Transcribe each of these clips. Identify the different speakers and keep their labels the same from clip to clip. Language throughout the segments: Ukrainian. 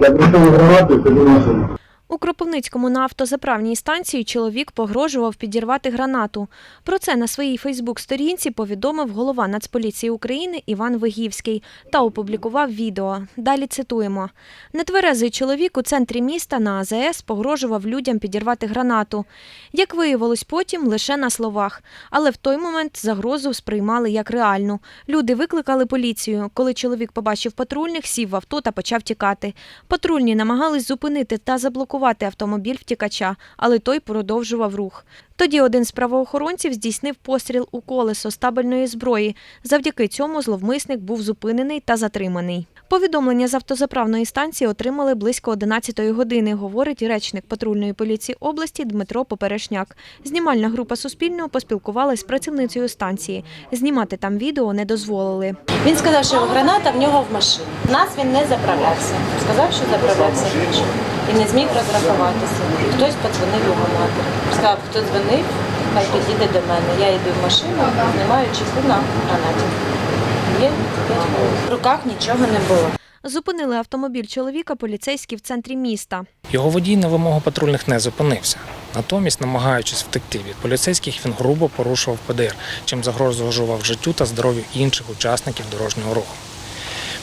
Speaker 1: Я прийшов і сиджу в машині.
Speaker 2: У Кропивницькому на автозаправній станції чоловік погрожував підірвати гранату. Про це на своїй Фейсбук-сторінці повідомив голова Нацполіції України Іван Вигівський та опублікував відео. Далі цитуємо: нетверезий чоловік у центрі міста на АЗС погрожував людям підірвати гранату. Як виявилось потім, лише на словах. Але в той момент загрозу сприймали як реальну. Люди викликали поліцію. Коли чоловік побачив патрульних, сів в авто та почав тікати. Патрульні намагались зупинити та заблокувати автомобіль втікача, але той продовжував рух. Тоді один з правоохоронців здійснив постріл у колесо стабельної зброї. Завдяки цьому зловмисник був зупинений та затриманий. Повідомлення з автозаправної станції отримали близько 11-ї години, говорить речник патрульної поліції області Дмитро Поперешняк. Знімальна група Суспільного поспілкувалась з працівницею станції. Знімати там відео не дозволили.
Speaker 3: Він сказав, що граната в нього в машині. Нас він не заправлявся. Сказав, що заправлявся. І не зміг розрахуватися. Хтось подзвонив його матері. Сказав, хто дзвонив, хай підійде до мене. Я йду в машину, знімаю чеку на гранаті. Є п'ять хвилин. В руках нічого не було.
Speaker 2: Зупинили автомобіль чоловіка поліцейські в центрі міста.
Speaker 4: Його водій на вимогу патрульних не зупинився. Натомість, намагаючись втекти від поліцейських, він грубо порушував ПДР, чим загрожував життю та здоров'ю інших учасників дорожнього руху.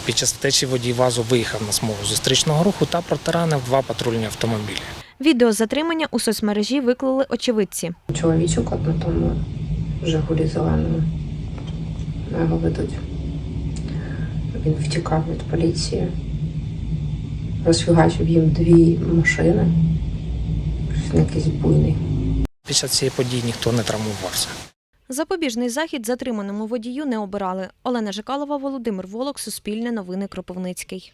Speaker 4: Під час втечі водій ВАЗу виїхав на смугу зустрічного руху та протаранив два патрульні автомобілі.
Speaker 2: Відео затримання у соцмережі виклали очевидці.
Speaker 5: чоловічок от на тому Жигулі зеленому. Його ведуть. Він втікав від поліції. Розфігачив їм дві машини. Він якийсь буйний.
Speaker 4: Під час цієї події ніхто не травмувався.
Speaker 2: Запобіжний захід затриманому водію не обирали. Олена Жикалова, Володимир Волок, Суспільне новини Кропивницький.